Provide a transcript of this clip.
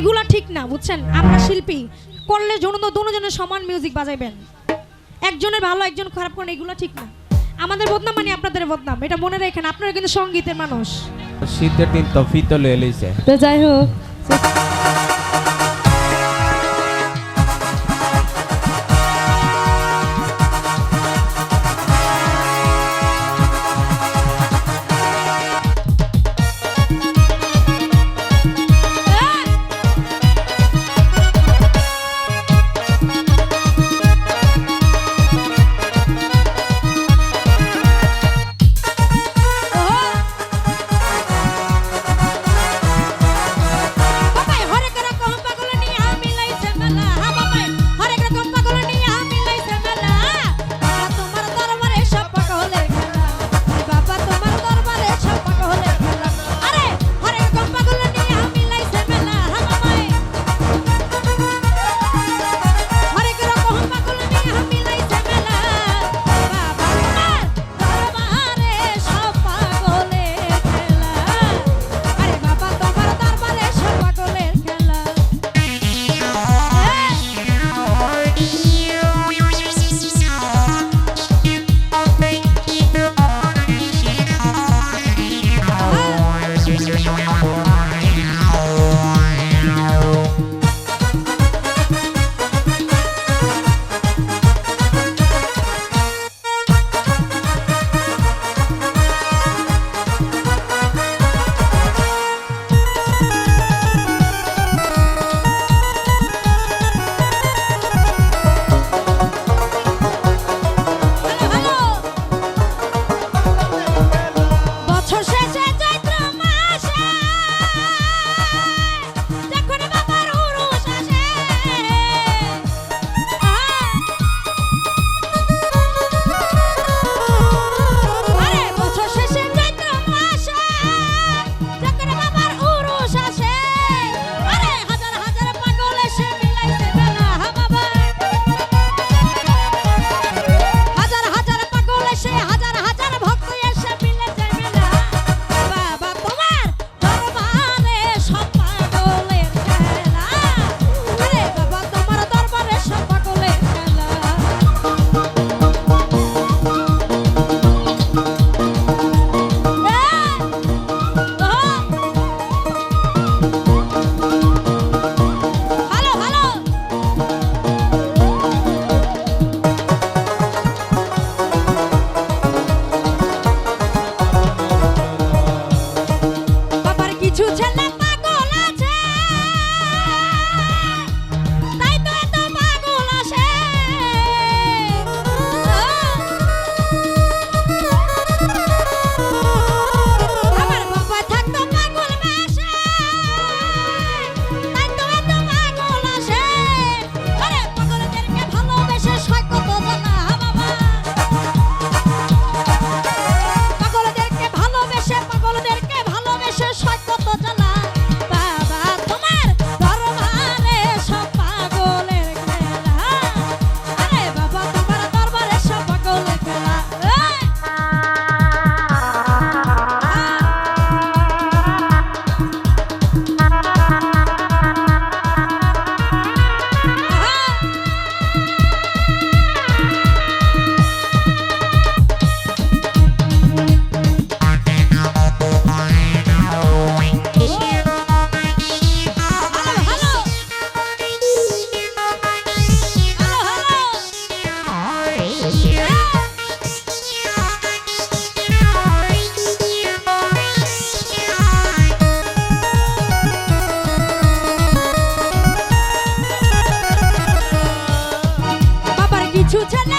এগুলা ঠিক না বুঝছেন? আমরা শিল্পী। করলে জন দুজনের সমান মিউজিক বাজাইবেন। একজনের ভালো একজন খারাপ করেন এগুলো ঠিক না। আমাদের বদনাম মানে আপনাদের বদনাম এটা মনে রাখেন আপনারা কিন্তু সঙ্গীতের মানুষ। শীতের দিন তো ফিতো লয়ে লইছে। তো যাই হোক Die Tutanen!